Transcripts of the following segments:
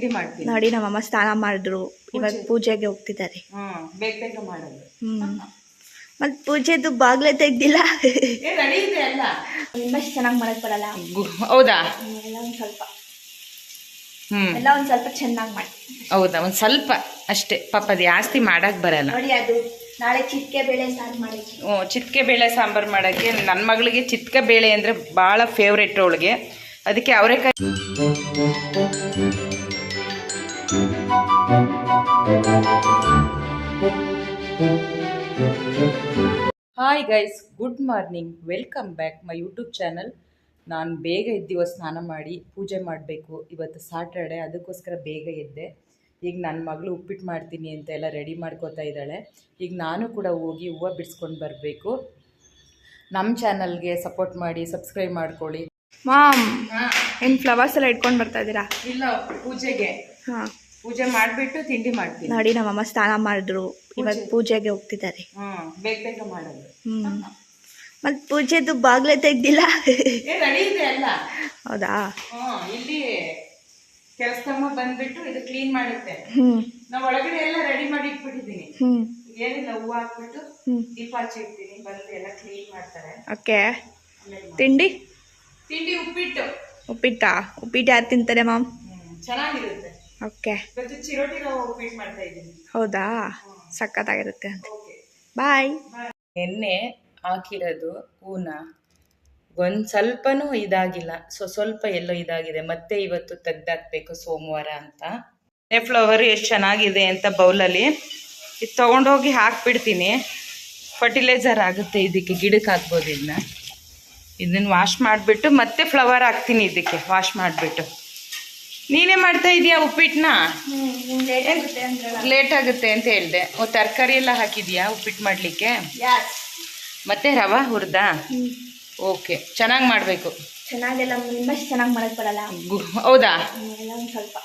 ತಿಂಡಿ ಮಾಡ್ತೀನಿ. ನೋಡಿ ನಮ್ಮಮ್ಮ ಸ್ನಾನ ಮಾಡಿದ್ರು. ಇವಾಗ ಪೂಜೆಗೆ ಹೋಗ್ತಿದ್ದಾರೆ. ಹ್ಮ್ ಬೇಗ ಬೇಗ ಮಾಡೋದು. ಹ್ಮ್. ಮತ್ ಪೂಜೆದು ಬಾಗ್ಲೆ ತೆಗ್ದಿಲ್ಲ. ಏ ರೆಡಿ ಇದೆ ಚೆನ್ನಾಗಿ ಮಾಡಕ್ ಬರಲ್ಲ. ಗು- ಹೌದಾ? ಎಲ್ಲ ಒಂದ್ ಸ್ವಲ್ಪ. ಹ್ಮ್. ಎಲ್ಲ ಒಂದ್ ಸ್ವಲ್ಪ ಚೆನ್ನಾಗಿ ಮಾಡಿ. ಹೌದಾ? ಒಂದ್ ಸ್ವಲ್ಪ ಅಷ್ಟೇ. ಪಾಪ ಅದು ಜಾಸ್ತಿ ಮಾಡಕ್ ಬರಲ್ಲ. ನೋಡಿ ಅದು ನಾಳೆ ಚಿಟ್ಕೆ ಬೇಳೆ ಸಾರು ಮಾಡಿದ್ವಿ ಚಿತ್ಕೆ ಬೇಳೆ ಸಾಂಬಾರ್ ಮಾಡಕ್ಕೆ ನನ್ನ ಮಗಳಿಗೆ ಚಿತ್ಕೆ ಬೇಳೆ ಅಂದ್ರೆ ಬಹಳ ಫೇವ್ರೆಟ್ ಅವಳಿಗೆ. ಅದಕ್ಕೆ ಅವರೆಕಾಯಿ hi guys good morning welcome back my YouTube channel ನಾನು ಬೇಗ ಎದ್ದಿವ ಸ್ನಾನ ಮಾಡಿ ಪೂಜೆ ಮಾಡಬೇಕು ಇವತ್ತು ಸಾಟರ್ಡೆ ಅದಕ್ಕೋಸ್ಕರ ಬೇಗ ಎದ್ದೆ. ಈಗ ನನ್ನ ಮಗಳು ಉಪ್ಪಿಟ್ಟು ಮಾಡ್ತೀನಿ ಅಂತ ಎಲ್ಲ ರೆಡಿ ಮಾಡ್ಕೋತಾ ಇದ್ದಾಳೆ. ಈಗ ನಾನು ಕೂಡ ಹೋಗಿ ಹೂವು ಬಿಡಿಸ್ಕೊಂಡು ಬರಬೇಕು. ನಮ್ಮ ಚಾನಲ್ಗೆ ಸಪೋರ್ಟ್ ಮಾಡಿ ಸಬ್ಸ್ಕ್ರೈಬ್ ಮಾಡ್ಕೊಳ್ಳಿ. ಮಾಮ್ ಏನು ಫ್ಲವರ್ಸ್ ಎಲ್ಲ ಇಟ್ಕೊಂಡು ಬರ್ತಾ ಇದ್ದೀರಾ? ಇಲ್ಲ ಪೂಜೆಗೆ. ಹಾ. ಪೂಜೆ ಮಾಡಿಬಿಟ್ಟು ತಿಂಡಿ ಮಾಡ್ತೀವಿ ನೋಡಿ ನಮ್ಮಮ್ಮ ಸ್ನಾನ ಮಾಡಿದ್ರು. ಇವಾಗ ಪೂಜೆಗೆ ಹೋಗ್ತಿದ್ದಾರೆ. ಹ್ಮ್ ಬೇಗ ಬೇಗ ಮಾಡೋದು. ಹ್ಮ್. ಮತ್ ಪೂಜೆದು ಬಾಗ್ಲೆ ತೆಗ್ದಿಲ್ಲ. ಏ ರೆಡಿ ಇದೆ ಅಲ್ಲ ಹೌದಾ? ಹ್ಞೂ ಇಲ್ಲಿ ಕೆಲಸಮ್ಮ ಬಂದ್ಬಿಟ್ಟು ಇದು ಕ್ಲೀನ್ ಮಾಡುತ್ತೆ. ಹ್ಮ್. ನಾವು ಒಳಗಡೆ ಎಲ್ಲ ರೆಡಿ ಮಾಡಿ ಇಟ್ಬಿಟ್ಟಿದ್ದೀನಿ. ಹ್ಮ್. ಏನಿಲ್ಲ ಹೂವು ಹಾಕ್ಬಿಟ್ಟು ಹ್ಮ್. ದೀಪ ಹಚ್ಚಿರ್ತೀನಿ ಬಂದು ಎಲ್ಲ ಕ್ಲೀನ್ ಮಾಡ್ತಾರೆ. ಓಕೆ. ಆಮೇಲೆ. ತಿಂಡಿ? ತಿಂಡಿ ಉಪ್ಪಿಟ್ಟು. ಉಪ್ಪಿಟ್ಟಾ? ಉಪ್ಪಿಟ್ಟು ಯಾರು ತಿಂತಾರೆ ಮಾಮ್? ಹ್ಮ್, ಚೆನ್ನಾಗಿರುತ್ತೆ. ಓಕೆ ಹೌದಾ? ಸಖತ್ತಾಗಿರುತ್ತೆ ಅಂತ. ಬಾಯ್ ಎಣ್ಣೆ ಹಾಕಿರೋದು ಹೂನ ಒಂದು ಸ್ವಲ್ಪನೂ ಇದಾಗಿಲ್ಲ. ಸೊ ಸ್ವಲ್ಪ ಎಲ್ಲೋ ಇದಾಗಿದೆ. ಮತ್ತೆ ಇವತ್ತು ತೆಗ್ದಾಕ್ಬೇಕು ಸೋಮವಾರ ಅಂತ. ಫ್ಲವರ್ ಎಷ್ಟು ಚೆನ್ನಾಗಿದೆ ಅಂತ ಬೌಲಲ್ಲಿ ಇದು ತೊಗೊಂಡೋಗಿ ಹಾಕ್ಬಿಡ್ತೀನಿ. ಫರ್ಟಿಲೈಸರ್ ಆಗುತ್ತೆ ಇದಕ್ಕೆ. ಗಿಡಕ್ಕೆ ಹಾಕ್ಬೋದು ಇದನ್ನ ಇದನ್ನು ವಾಶ್ ಮಾಡಿಬಿಟ್ಟು ಮತ್ತೆ ಫ್ಲವರ್ ಹಾಕ್ತೀನಿ ಇದಕ್ಕೆ. ವಾಶ್ ಮಾಡಿಬಿಟ್ಟು. ನೀನೇ ಮಾಡ್ತಾ ಇದೀಯಾ ಉಪ್ಪಿಟ್ಟನ್ನ ಲೇಟ್ ಆಗುತ್ತೆ ಅಂತ ಹೇಳಿದೆ. ಓ ತರಕಾರಿ ಎಲ್ಲ ಹಾಕಿದ್ಯಾ ಉಪ್ಪಿಟ್ಟು ಮಾಡಲಿಕ್ಕೆ? ಮತ್ತೆ ರವಾ ಹುರಿದಾ? ಓಕೆ ಚೆನ್ನಾಗಿ ಮಾಡಬೇಕು. ಚೆನ್ನಾಗೆಲ್ಲ ನಿಮ್ಮಷ್ಟು ಚೆನ್ನಾಗಿ ಮಾಡಕ್ ಬರಲ್ಲ. ಹೌದಾ? ಎಲ್ಲ ಒಂದ್ ಸ್ವಲ್ಪ.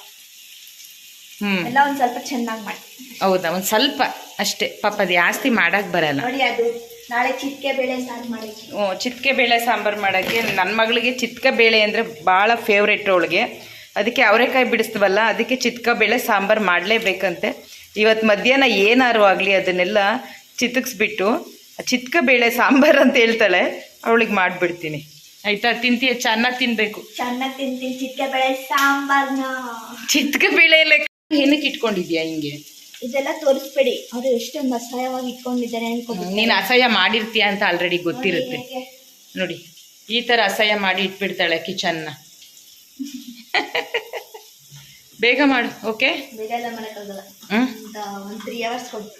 ಹ್ಞೂ ಎಲ್ಲ ಒಂದ್ ಸ್ವಲ್ಪ ಚೆನ್ನಾಗಿ ಮಾಡಿ. ಹೌದಾ ಒಂದು ಸ್ವಲ್ಪ ಅಷ್ಟೇ. ಪಾಪ ಅದು ಜಾಸ್ತಿ ಮಾಡಕ್ಕೆ ಬರಲ್ಲ. ನೋಡಿ ಅದು ನಾಳೆ ಚಿಟ್ಕೆ ಬೇಳೆ ಸಾರು ಮಾಡಿದ್ವಿ. ಹ್ಞೂ ಚಿತ್ಕೆ ಬೇಳೆ ಸಾಂಬಾರು ಮಾಡೋಕ್ಕೆ ನನ್ನ ಮಗಳಿಗೆ ಚಿತ್ಕ ಬೇಳೆ ಅಂದರೆ ಭಾಳ ಫೇವ್ರೆಟ್ ಅವಳಿಗೆ. ಅದಕ್ಕೆ ಅವರೆಕಾಯಿ ಬಿಡಿಸ್ತೀವಲ್ಲ ಅದಕ್ಕೆ ಚಿತ್ಕ ಬೇಳೆ ಸಾಂಬಾರು ಮಾಡಲೇಬೇಕಂತೆ. ಇವತ್ತು ಮಧ್ಯಾಹ್ನ ಏನಾರು ಆಗಲಿ ಅದನ್ನೆಲ್ಲ ಚಿತಕ್ಸ್ಬಿಟ್ಟು ಚಿತ್ಕ ಬೇಳೆ ಸಾಂಬಾರು ಅಂತ ಹೇಳ್ತಾಳೆ ಅವಳಿಗೆ ಮಾಡಿಬಿಡ್ತೀನಿ. ಆಯ್ತಾ ತಿಂತೀಯ? ಚೆನ್ನಾಗಿ ತಿನ್ಬೇಕು. ಚೆನ್ನಾಗಿ ತಿಂತೀನಿ ಚಿಟ್ಕೆ ಬೇಳೆ ಸಾಂಬಾರ್ನ. ಚಿತ್ಕ ಬೇಳೆ ಎಲ್ಲ ಏನಕ್ಕೆ ಇಟ್ಕೊಂಡಿದ್ಯಾ ಹಿಂಗೆ? ಇದೆಲ್ಲ ತೋರಿಸ್ಬೇಡಿ. ಅವ್ರು ಎಷ್ಟೊಂದು ಅಸಹ್ಯವಾಗಿ ಇಟ್ಕೊಂಡಿದ್ದಾರೆ ಅನ್ಕೊಂಡು ನೀನು ಅಸಹ್ಯ ಮಾಡಿರ್ತೀಯ ಅಂತ ಆಲ್ರೆಡಿ ಗೊತ್ತಿರುತ್ತೆ. ನೋಡಿ ಈ ಥರ ಅಸಹ್ಯ ಮಾಡಿ ಇಟ್ಬಿಡ್ತಾಳೆ ಕಿಚನ್ನ. ಬೇಗ ಮಾಡು ಓಕೆ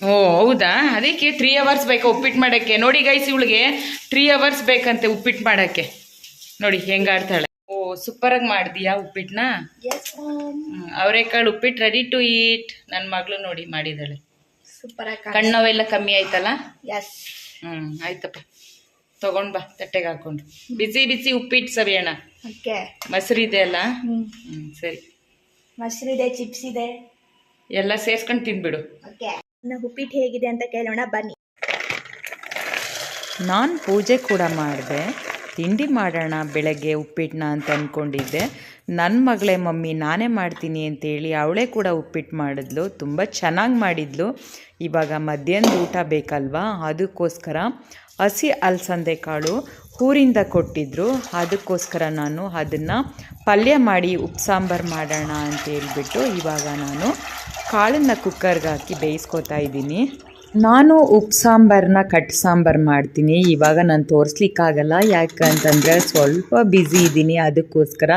ಓ ಹೌದಾ? ಅದಕ್ಕೆ ತ್ರೀ ಅವರ್ಸ್ ಬೇಕು ಉಪ್ಪಿಟ್ಟು ಮಾಡೋಕ್ಕೆ. ನೋಡಿ ಗೈಸ್ ಇವಳಿಗೆ ತ್ರೀ ಅವರ್ಸ್ ಬೇಕಂತೆ ಉಪ್ಪಿಟ್ಟು ಮಾಡೋಕ್ಕೆ. ನೋಡಿ ಹೆಂಗಾಡ್ತಾಳೆ. ಓ ಸೂಪರಾಗಿ ಮಾಡಿದೀಯಾ ಉಪ್ಪಿಟ್ಟನ್ನ ಅವರೆಕಾಳು ಉಪ್ಪಿಟ್ಟು ರೆಡಿ ಟು ಈಟ್ ನನ್ನ ಮಗಳು ನೋಡಿ ಮಾಡಿದ್ದಾಳೆ ಸೂಪರ್ ಆಗಿ ಕಣ್ಣವೆಲ್ಲ ಕಮ್ಮಿ ಆಯ್ತಲ್ಲ? ಹ್ಞೂ ಆಯ್ತಪ್ಪ. ತಗೊಂಡ್ ಬಾ ತಟ್ಟೆಗೆ ಹಾಕೊಂಡು ಬಿಸಿ ಬಿಸಿ ಉಪ್ಪಿಟ್ಟು ಸವಿಯೋಣ ಓಕೆ. ಮೊಸರಿದೆ ಅಲ್ಲ? ಹ್ಞೂ ಹ್ಞೂ ಸರಿ. ಮೊಸರಿದೆ ಚಿಪ್ಸ್ ಇದೆ. ಎಲ್ಲ ಸೇರ್ಸ್ಕೊಂಡು ತಿನ್ಬಿಡು. ಓಕೆ. ಉಪ್ಪಿಟ್ಟು ಹೇಗಿದೆ ಅಂತ ಕೇಳೋಣ ಬನ್ನಿ. ನಾನು ಪೂಜೆ ಕೂಡ ಮಾಡಿದೆ. ತಿಂಡಿ ಮಾಡೋಣ ಬೆಳಗ್ಗೆ ಉಪ್ಪಿಟ್ಟನ್ನ ಅಂತ ಅಂದ್ಕೊಂಡಿದ್ದೆ ನನ್ನ ಮಗಳೇ ಮಮ್ಮಿ ನಾನೇ ಮಾಡ್ತೀನಿ ಅಂತೇಳಿ ಅವಳೇ ಕೂಡ ಉಪ್ಪಿಟ್ಟು ಮಾಡಿದ್ಲು. ತುಂಬ ಚೆನ್ನಾಗಿ ಮಾಡಿದ್ಲು. ಇವಾಗ ಮಧ್ಯಾಹ್ನದ ಊಟ ಬೇಕಲ್ವಾ? ಅದಕ್ಕೋಸ್ಕರ ಹಸಿ ಅಲಸಂದೆ ಕಾಳು ಊರಿಂದ ಕೊಟ್ಟಿದ್ದರು ಅದಕ್ಕೋಸ್ಕರ ನಾನು ಅದನ್ನು ಪಲ್ಯ ಮಾಡಿ ಉಪ್ಪು ಸಾಂಬಾರು ಮಾಡೋಣ ಅಂತ ಹೇಳ್ಬಿಟ್ಟು ಇವಾಗ ನಾನು ಕಾಳನ್ನು ಕುಕ್ಕರ್ಗೆ ಹಾಕಿ ಬೇಯಿಸ್ಕೊತಾ ಇದ್ದೀನಿ. ನಾನು ಉಪ್ಪು ಸಾಂಬಾರನ್ನ ಕಟ್ ಸಾಂಬಾರು ಮಾಡ್ತೀನಿ. ಇವಾಗ ನಾನು ತೋರಿಸ್ಲಿಕ್ಕಾಗಲ್ಲ. ಯಾಕಂತಂದರೆ ಸ್ವಲ್ಪ ಬ್ಯುಸಿ ಇದ್ದೀನಿ. ಅದಕ್ಕೋಸ್ಕರ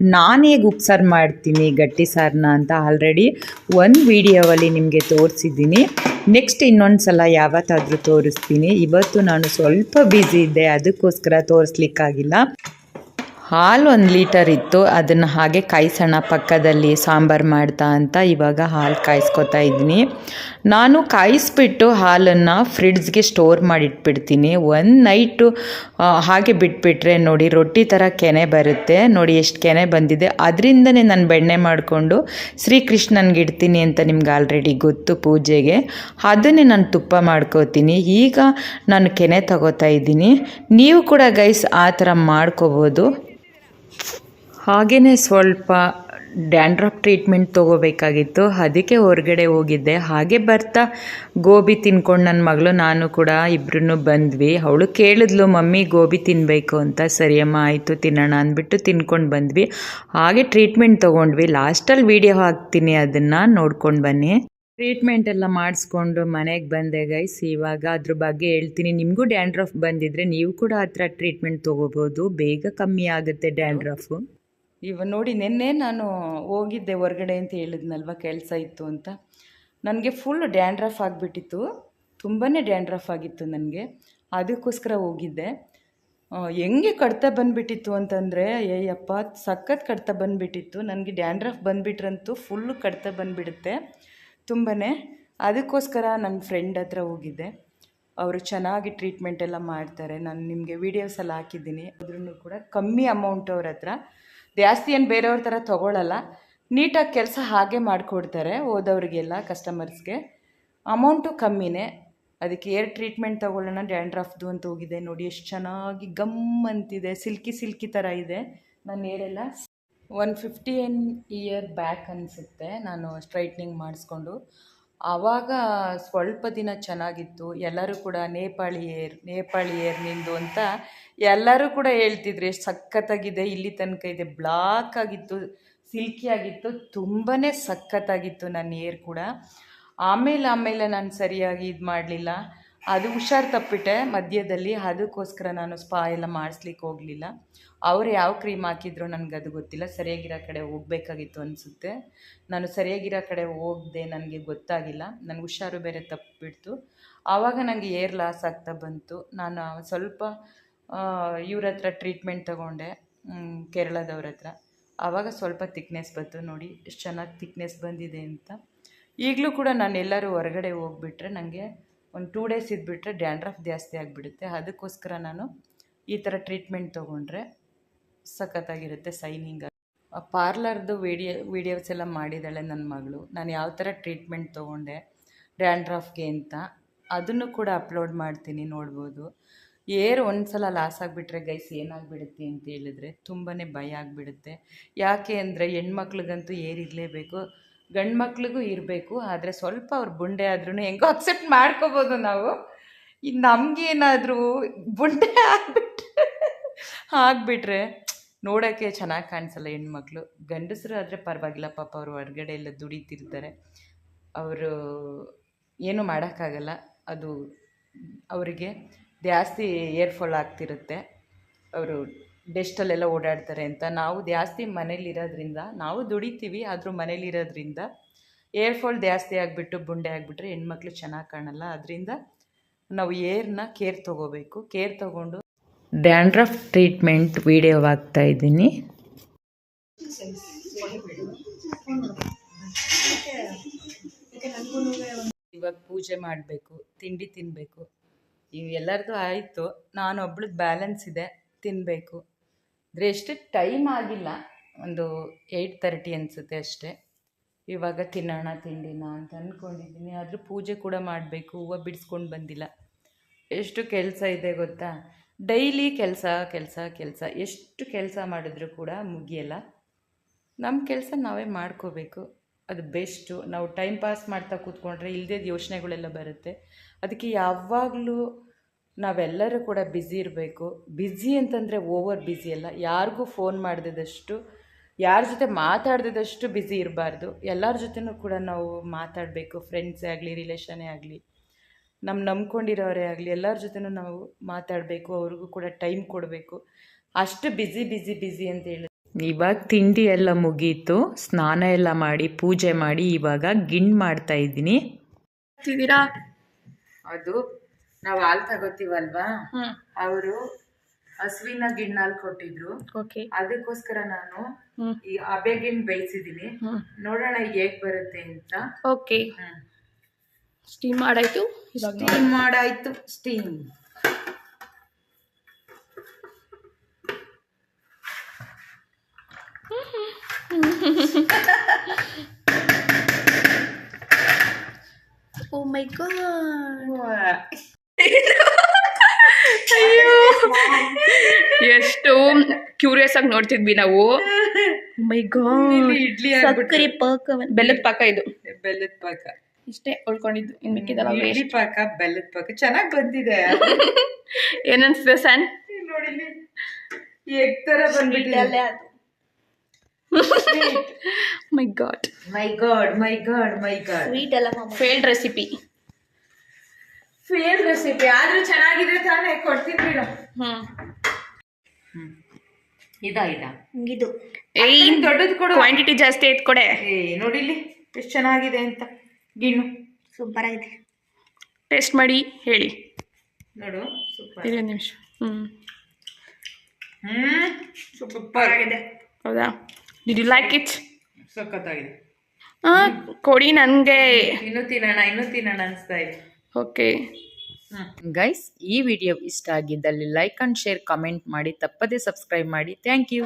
ನಾನು ಹೇಗೆ ಮಾಡ್ತೀನಿ, ಗಟ್ಟಿ ಸಾರನ್ನ ಅಂತ ಆಲ್ರೆಡಿ ಒಂದು ವಿಡಿಯೋವಲ್ಲಿ ನಿಮಗೆ ತೋರಿಸಿದ್ದೀನಿ. ನೆಕ್ಸ್ಟ್ ಇನ್ನೊಂದು ಸಲ ಯಾವತ್ತಾದರೂ ತೋರಿಸ್ತೀನಿ. ಇವತ್ತು ನಾನು ಸ್ವಲ್ಪ ಬ್ಯುಸಿ ಇದ್ದೆ. ಅದಕ್ಕೋಸ್ಕರ ತೋರಿಸ್ಲಿಕ್ಕಾಗಿಲ್ಲ. ಹಾಲು ಒಂದು ಲೀಟರ್ ಇತ್ತು, ಅದನ್ನು ಹಾಗೆ ಕಾಯಿಸೋಣ, ಪಕ್ಕದಲ್ಲಿ ಸಾಂಬಾರು ಮಾಡ್ತಾ ಅಂತ ಇವಾಗ ಹಾಲು ಕಾಯಿಸ್ಕೊತಾ ಇದ್ದೀನಿ ನಾನು ಕಾಯಿಸ್ಬಿಟ್ಟು ಹಾಲನ್ನು ಫ್ರಿಡ್ಜ್ಗೆ ಸ್ಟೋರ್ ಮಾಡಿಟ್ಬಿಡ್ತೀನಿ. ಒಂದು ನೈಟು ಹಾಗೆ ಬಿಟ್ಬಿಟ್ರೆ ನೋಡಿ ರೊಟ್ಟಿ ಥರ ಕೆನೆ ಬರುತ್ತೆ. ನೋಡಿ ಎಷ್ಟು ಕೆನೆ ಬಂದಿದೆ. ಅದರಿಂದನೇ ನಾನು ಬೆಣ್ಣೆ ಮಾಡಿಕೊಂಡು ಶ್ರೀಕೃಷ್ಣನ್ಗೆ ಇಡ್ತೀನಿ ಅಂತ ನಿಮ್ಗೆ ಆಲ್ರೆಡಿ ಗೊತ್ತು ಪೂಜೆಗೆ. ಅದನ್ನೇ ನಾನು ತುಪ್ಪ ಮಾಡ್ಕೋತೀನಿ. ಈಗ ನಾನು ಕೆನೆ ತಗೋತಾ ಇದ್ದೀನಿ. ನೀವು ಕೂಡ ಗೈಸ್ ಆ ಥರ ಮಾಡ್ಕೋಬೋದು. ಹಾಗೆಯೇ ಸ್ವಲ್ಪ ಡ್ಯಾಂಡ್ರಫ್ ಟ್ರೀಟ್ಮೆಂಟ್ ತೊಗೋಬೇಕಾಗಿತ್ತು. ಅದಕ್ಕೆ ಹೊರಗಡೆ ಹೋಗಿದ್ದೆ. ಹಾಗೆ ಬರ್ತಾ ಗೋಬಿ ತಿನ್ಕೊಂಡು ನನ್ನ ಮಗಳು, ನಾನು ಕೂಡ ಇಬ್ಬರೂ ಬಂದ್ವಿ. ಅವಳು ಕೇಳಿದ್ಲು, ಮಮ್ಮಿ, ಗೋಬಿ ತಿನ್ನಬೇಕು ಅಂತ. ಸರಿಯಮ್ಮ ಆಯಿತು, ತಿನ್ನೋಣ ಅಂದ್ಬಿಟ್ಟು ತಿನ್ಕೊಂಡು ಬಂದ್ವಿ. ಹಾಗೆ ಟ್ರೀಟ್ಮೆಂಟ್ ತೊಗೊಂಡ್ವಿ. ಲಾಸ್ಟಲ್ಲಿ ವೀಡಿಯೋ ಹಾಕ್ತೀನಿ ಅದನ್ನು ನೋಡ್ಕೊಂಡು ಬನ್ನಿ. ಟ್ರೀಟ್ಮೆಂಟ್ ಎಲ್ಲ ಮಾಡಿಸ್ಕೊಂಡು ಮನೆಗೆ ಬಂದೆ ಗೈಸ್ ಇವಾಗ ಅದ್ರ ಬಗ್ಗೆ ಹೇಳ್ತೀನಿ. ನಿಮಗೂ ಡ್ಯಾಂಡ್ರಫ್ ಬಂದಿದ್ರೆ ನೀವು ಕೂಡ ಆ ಥರ ಟ್ರೀಟ್ಮೆಂಟ್ ತೊಗೋಬೋದು. ಬೇಗ ಕಮ್ಮಿ ಆಗುತ್ತೆ ಡ್ಯಾಂಡ್ರಫು ಇವ ನೋಡಿ, ನಿನ್ನೆ ನಾನು ಹೋಗಿದ್ದೆ ಹೊರಗಡೆ ಅಂತ ಹೇಳಿದ್ನಲ್ವ, ಕೆಲಸ ಇತ್ತು ಅಂತ. ನನಗೆ ಫುಲ್ ಡ್ಯಾಂಡ್ರಫ್ ಆಗಿಬಿಟ್ಟಿತ್ತು. ತುಂಬಾ ಡ್ಯಾಂಡ್ರಫ್ ಆಗಿತ್ತು ನನಗೆ. ಅದಕ್ಕೋಸ್ಕರ ಹೋಗಿದ್ದೆ. ಹೆಂಗೆ ಕಡ್ತ ಬಂದುಬಿಟ್ಟಿತ್ತು ಅಂತಂದರೆ, ಏಯಪ್ಪ, ಸಖತ್ ಕಡ್ತ ಬಂದುಬಿಟ್ಟಿತ್ತು. ನನಗೆ ಡ್ಯಾಂಡ್ರಫ್ ಬಂದುಬಿಟ್ರಂತೂ ಫುಲ್ಲು ಕಡ್ತ ಬಂದುಬಿಡುತ್ತೆ. ತುಂಬಾ ಅದಕ್ಕೋಸ್ಕರ ನನ್ನ ಫ್ರೆಂಡ್ ಹತ್ರ ಹೋಗಿದ್ದೆ. ಅವರು ಚೆನ್ನಾಗಿ ಟ್ರೀಟ್ಮೆಂಟ್ ಎಲ್ಲ ಮಾಡ್ತಾರೆ. ನಾನು ನಿಮಗೆ ವೀಡಿಯೋಸ್ ಎಲ್ಲ ಹಾಕಿದ್ದೀನಿ. ಅದ್ರೂ ಕೂಡ ಕಮ್ಮಿ ಅಮೌಂಟ್ ಅವ್ರ ಹತ್ರ. ಜಾಸ್ತಿ ಏನು ಬೇರೆಯವ್ರ ಥರ ತೊಗೊಳಲ್ಲ. ನೀಟಾಗಿ ಕೆಲಸ ಹಾಗೆ ಮಾಡಿಕೊಡ್ತಾರೆ ಹೋದವ್ರಿಗೆಲ್ಲ ಕಸ್ಟಮರ್ಸ್ಗೆ ಅಮೌಂಟು ಕಮ್ಮಿನೇ. ಅದಕ್ಕೆ ಏರ್ ಟ್ರೀಟ್ಮೆಂಟ್ ತೊಗೊಳ್ಳೋಣ ಡ್ಯಾಂಡ್ರಫ್ದು ಅಂತ ಹೋಗಿದೆ ನೋಡಿ ಎಷ್ಟು ಚೆನ್ನಾಗಿ ಗಮ್ ಅಂತಿದೆ. ಸಿಲ್ಕಿ ಸಿಲ್ಕಿ ಥರ ಇದೆ. ನನ್ನ ಏರೆಲ್ಲ ಒನ್ ಫಿಫ್ಟೀನ್ ಇಯರ್ ಬ್ಯಾಕ್ ಅನಿಸುತ್ತೆ ನಾನು ಸ್ಟ್ರೈಟ್ನಿಂಗ್ ಮಾಡಿಸ್ಕೊಂಡು. ಆವಾಗ ಸ್ವಲ್ಪ ದಿನ ಚೆನ್ನಾಗಿತ್ತು. ಎಲ್ಲರೂ ಕೂಡ ನೇಪಾಳಿ ಏರ್ ನೇಪಾಳಿ ಏರ್ ನಿಂದು ಅಂತ ಎಲ್ಲರೂ ಕೂಡ ಹೇಳ್ತಿದ್ರು, ಎಷ್ಟು ಸಖತ್ತಾಗಿದೆ, ಇಲ್ಲಿ ತನಕ ಇದೆ. ಬ್ಲಾಕ್ ಆಗಿತ್ತು, ಸಿಲ್ಕಿ ಆಗಿತ್ತು ತುಂಬಾ ಸಖತ್ತಾಗಿತ್ತು ನನ್ನ ಏರ್ ಕೂಡ. ಆಮೇಲೆ ಆಮೇಲೆ ನಾನು ಸರಿಯಾಗಿ ಇದು ಮಾಡಲಿಲ್ಲ. ಅದು ಹುಷಾರು ತಪ್ಪಿಟ್ಟೆ ಮಧ್ಯದಲ್ಲಿ, ಅದಕ್ಕೋಸ್ಕರ ನಾನು ಸ್ಪಾ ಎಲ್ಲ ಮಾಡಿಸ್ಲಿಕ್ಕೆ ಹೋಗಲಿಲ್ಲ. ಅವ್ರು ಯಾವ ಕ್ರೀಮ್ ಹಾಕಿದ್ರು ನನಗೆ ಅದು ಗೊತ್ತಿಲ್ಲ. ಸರಿಯಾಗಿರೋ ಕಡೆ ಹೋಗಬೇಕಾಗಿತ್ತು ಅನಿಸುತ್ತೆ. ನಾನು ಸರಿಯಾಗಿರೋ ಕಡೆ ಹೋಗದೆ ನನಗೆ ಗೊತ್ತಾಗಿಲ್ಲ. ನನಗೆ ಹುಷಾರು ಬೇರೆ ತಪ್ಪಿಬಿಡ್ತು ಆವಾಗ ನನಗೆ ಏರ್ ಲಾಸ್ ಆಗ್ತಾ ಬಂತು. ನಾನು ಸ್ವಲ್ಪ ಇವ್ರ ಹತ್ರ ಟ್ರೀಟ್ಮೆಂಟ್ ತೊಗೊಂಡೆ ಕೇರಳದವ್ರ ಹತ್ರ. ಆವಾಗ ಸ್ವಲ್ಪ ತಿಕ್ನೆಸ್ ಬಂತು ನೋಡಿ, ಎಷ್ಟು ಚೆನ್ನಾಗಿ ತಿಕ್ನೆಸ್ ಬಂದಿದೆ ಅಂತ. ಈಗಲೂ ಕೂಡ ನಾನು ಎಲ್ಲರೂ ಹೊರಗಡೆ ಹೋಗ್ಬಿಟ್ರೆ ನನಗೆ ಒಂದು ಟೂ ಡೇಸ್ ಇದ್ಬಿಟ್ರೆ ಡ್ಯಾಂಡ್ರಫ್ ಜಾಸ್ತಿ ಆಗಿಬಿಡುತ್ತೆ. ಅದಕ್ಕೋಸ್ಕರ ನಾನು ಈ ಥರ ಟ್ರೀಟ್ಮೆಂಟ್ ತೊಗೊಂಡ್ರೆ ಸಖತ್ತಾಗಿರುತ್ತೆ ಸೈನಿಂಗ್ ಪಾರ್ಲರ್ದು ವೀಡಿಯೋ ವೀಡಿಯೋಸ್ ಎಲ್ಲ ಮಾಡಿದ್ದಾಳೆ ನನ್ನ ಮಗಳು. ನಾನು ಯಾವ ಥರ ಟ್ರೀಟ್ಮೆಂಟ್ ತೊಗೊಂಡೆ ಡ್ಯಾಂಡ್ರಫ್ಗೆ ಅಂತ ಅದನ್ನು ಕೂಡ ಅಪ್ಲೋಡ್ ಮಾಡ್ತೀನಿ ನೋಡ್ಬೋದು. ಏರ್ ಒಂದು ಸಲ ಲಾಸ್ ಆಗಿಬಿಟ್ರೆ ಗೈಸ್ ಏನಾಗ್ಬಿಡುತ್ತೆ ಅಂತ ಹೇಳಿದ್ರೆ ತುಂಬಾ ಭಯ ಆಗಿಬಿಡುತ್ತೆ. ಯಾಕೆ ಅಂದರೆ ಹೆಣ್ಮಕ್ಳಿಗಂತೂ ಏರ್ ಇರಲೇಬೇಕು. ಗಂಡು ಮಕ್ಳಿಗೂ ಇರಬೇಕು, ಆದರೆ ಸ್ವಲ್ಪ ಅವ್ರು ಬುಂಡೆ ಆದ್ರೂ ಹೆಂಗೋ ಅಕ್ಸೆಪ್ಟ್ ಮಾಡ್ಕೋಬೋದು ನಾವು. ಇನ್ನು ನಮಗೇನಾದರೂ ಬುಂಡೆ ಆಗಿಬಿಟ್ರೆ ಆಗಿಬಿಟ್ರೆ ನೋಡೋಕ್ಕೆ ಚೆನ್ನಾಗಿ ಕಾಣಿಸಲ್ಲ ಹೆಣ್ಮಕ್ಳು. ಗಂಡಸರು ಆದರೆ ಪರವಾಗಿಲ್ಲ, ಪಾಪ ಅವರು ಹೊರಗಡೆ ಎಲ್ಲ ದುಡಿತಿರ್ತಾರೆ. ಅವರು ಏನೂ ಮಾಡೋಕ್ಕಾಗಲ್ಲ. ಅದು ಅವರಿಗೆ ಜಾಸ್ತಿ ಏರ್ಫಾಲ್ ಆಗ್ತಿರುತ್ತೆ. ಅವರು ಡೆಸ್ಟಲ್ಲೆಲ್ಲ ಓಡಾಡ್ತಾರೆ ಅಂತ. ನಾವು ಜಾಸ್ತಿ ಮನೇಲಿರೋದ್ರಿಂದ, ನಾವು ದುಡಿತೀವಿ, ಆದರೂ ಮನೇಲಿರೋದ್ರಿಂದ ಏರ್ ಫಾಲ್ ಜಾಸ್ತಿ ಆಗಿಬಿಟ್ಟು, ಬುಂಡೆ ಆಗಿಬಿಟ್ರೆ ಹೆಣ್ಮಕ್ಳು ಚೆನ್ನಾಗಿ ಕಾಣಲ್ಲ. ಅದರಿಂದ ನಾವು ಏರ್ನ ಕೇರ್ ತೊಗೋಬೇಕು. ಕೇರ್ ತೊಗೊಂಡು ಡ್ಯಾಂಡ್ರಫ್ ಟ್ರೀಟ್ಮೆಂಟ್ ವಿಡಿಯೋ ಆಗ್ತಾ ಇದ್ದೀನಿ. ಇವಾಗ ಪೂಜೆ ಮಾಡಬೇಕು, ತಿಂಡಿ ತಿನ್ನಬೇಕು ಇವು ಎಲ್ಲರದು ಆಯಿತು. ನಾನು ಒಬ್ಳದ್ದು ಬ್ಯಾಲೆನ್ಸ್ ಇದೆ ತಿನ್ನಬೇಕು ಅಂದರೆ ಎಷ್ಟು ಟೈಮ್ ಆಗಿಲ್ಲ. ಒಂದು ಏಯ್ಟ್ ತರ್ಟಿ ಅನಿಸುತ್ತೆ ಅಷ್ಟೇ. ಇವಾಗ ತಿನ್ನೋಣ, ತಿಂಡಿನ ಅಂತ ಅಂದ್ಕೊಂಡಿದ್ದೀನಿ ಆದರೂ ಪೂಜೆ ಕೂಡ ಮಾಡಬೇಕು. ಹೂವು ಬಿಡಿಸ್ಕೊಂಡು ಬಂದಿಲ್ಲ. ಎಷ್ಟು ಕೆಲಸ ಇದೆ ಗೊತ್ತಾ? ಡೈಲಿ ಕೆಲಸ ಕೆಲಸ ಕೆಲಸ. ಎಷ್ಟು ಕೆಲಸ ಮಾಡಿದ್ರೂ ಕೂಡ ಮುಗಿಯಲ್ಲ. ನಮ್ಮ ಕೆಲಸ ನಾವೇ ಮಾಡ್ಕೋಬೇಕು. ಅದು ಬೆಸ್ಟು ನಾವು ಟೈಮ್ ಪಾಸ್ ಮಾಡ್ತಾ ಕೂತ್ಕೊಂಡ್ರೆ ಇಲ್ಲದೇ ಯೋಚನೆಗಳೆಲ್ಲ ಬರುತ್ತೆ. ಅದಕ್ಕೆ ಯಾವಾಗಲೂ ನಾವೆಲ್ಲರೂ ಕೂಡ ಬ್ಯುಸಿ ಇರಬೇಕು. ಬ್ಯುಸಿ ಅಂತಂದರೆ ಓವರ್ ಬ್ಯುಸಿ ಅಲ್ಲ. ಯಾರಿಗೂ ಫೋನ್ ಮಾಡಿದಷ್ಟು ಯಾರ ಜೊತೆ ಮಾತಾಡ್ದಿದ್ದಷ್ಟು ಬ್ಯುಸಿ ಇರಬಾರ್ದು. ಎಲ್ಲರ ಜೊತೆನೂ ಕೂಡ ನಾವು ಮಾತಾಡಬೇಕು. ಫ್ರೆಂಡ್ಸೇ ಆಗಲಿ ರಿಲೇಷನ್ನೇ ಆಗಲಿ ನಮ್ಮ ನಂಬ್ಕೊಂಡಿರೋರೇ ಆಗಲಿ ಎಲ್ಲರ ಜೊತೆನೂ ನಾವು ಮಾತಾಡಬೇಕು. ಅವ್ರಿಗೂ ಕೂಡ ಟೈಮ್ ಕೊಡಬೇಕು. ಅಷ್ಟು ಬ್ಯುಸಿ ಬ್ಯುಸಿ ಬ್ಯುಸಿ ಅಂತ ಹೇಳಿ. ಇವಾಗ ತಿಂಡಿ ಎಲ್ಲ ಮುಗೀತು. ಸ್ನಾನ ಎಲ್ಲ ಮಾಡಿ ಪೂಜೆ ಮಾಡಿ ಇವಾಗ ಗಿಣ್ ಮಾಡ್ತಾ ಇದ್ದೀನಿ. ಅದು ನಾವು ಹಾಲ್ ತಗೋತೀವಲ್ವಾ? ಅವರು ಹಸುವಿನ ಗಿಣ್ಣಾಲ್ ಕೊಟ್ಟಿದ್ರು. ಓಕೆ. ಅದಕ್ಕೋಸ್ಕರ ನಾನು ಈ ಅಬೆ ಗಿಣ್ ಬೇಯಿಸಿದ್ದೀನಿ ಹ್ಮ್. ನೋಡೋಣ ಹೇಗ್ ಬರುತ್ತೆ ಅಂತ. ಓಕೆ. ಸ್ಟೀಮ್ ಮಾಡಾಯ್ತು? ಸ್ಟೀಮ್ ಮಾಡಾಯ್ತು. ಸ್ಟೀಮ್ ಓ ಮೈ ಗಾಡ್ ಎಷ್ಟು ಕ್ಯೂರಿಯಸ್ ಆಗಿ ನೋಡ್ತಿದ್ವಿ ನಾವು. ಮೈ ಗಾಡ್ ಇಡ್ಲಿ ಸಕ್ಕರೆ ಪಾಕ ಬೆಲ್ಲದ ಪಾಕ ಇದು. ಬೆಲ್ಲದ ಪಾಕ. ಇಷ್ಟೇ ಉಳ್ಕೊಂಡಿದ್ದು. ಇನ್ ಮಿಕ್ಕಿದಲ್ಲ ಇಡ್ಲಿ ಪಾಕ ಬೆಲ್ಲದ ಪಾಕ. ಚೆನ್ನಾಗಿ ಬಂದಿದೆ. ಏನನ್ಸ್ತದೆ ಸನ್ ನೋಡಿ ಎಗ್ ತರ ಬಂದ್ಬಿಟ್ಟಿದೆ. ಅಲ್ಲೇ ಅದು. My god my god my god my god sweet ಎಲ್ಲ ಮಾಮ. ಫೇಲ್ಡ್ ರೆಸಿಪಿ ಫೇಲ್ ರೆಸಿಪಿ ಆದ್ರೂ ಚೆನ್ನಾಗಿದೆ ತಾನೇ ಕೊಡ್ತೀನಿ ಬಿಡು. ಹ್ಮ್. ಇದಾ ಇದಾ? ಹಂಗಿದು ಏಯ್ ದೊಡ್ಡದು ಕೊಡು. ಕ್ವಾಂಟಿಟಿ ಜಾಸ್ತಿ ಐತ್ ಕೊಡೆ. ಏ ನೋಡಿಲ್ಲಿ ಎಷ್ಟು ಚೆನ್ನಾಗಿದೆ ಅಂತ. ಗಿಣ್ಣು. ಸೂಪರ್ ಆಗಿದೆ. ಟೇಸ್ಟ್ ಮಾಡಿ ಹೇಳಿ. ನೋಡು ಸೂಪರ್ ಇರಿ ನಿಮಿಷ. ಹ್ಮ್. ಹ್ಮ್ ಸೂಪರ್ ಆಗಿದೆ. ಹೌದಾ? ಡಿಡ್ ಯು ಲೈಕ್ ಇಟ್ ಸಖತ್ತಾಗಿದೆ. ಹಾ ಕೊಡಿ ನನಗೆ. ಇನ್ನೂ ತಿನ್ನೋಣ ಇನ್ನೂ ತಿನ್ನೋಣ ಅನಿಸ್ತಾ ಇದೆ. ಓಕೆ. ಗೈಸ್ ಈ ವಿಡಿಯೋ ಇಷ್ಟ ಆಗಿದ್ದಲ್ಲಿ ಲೈಕ್ ಅಂಡ್ ಶೇರ್ ಕಮೆಂಟ್ ಮಾಡಿ ತಪ್ಪದೇ ಸಬ್ಸ್ಕ್ರೈಬ್ ಮಾಡಿ. Thank you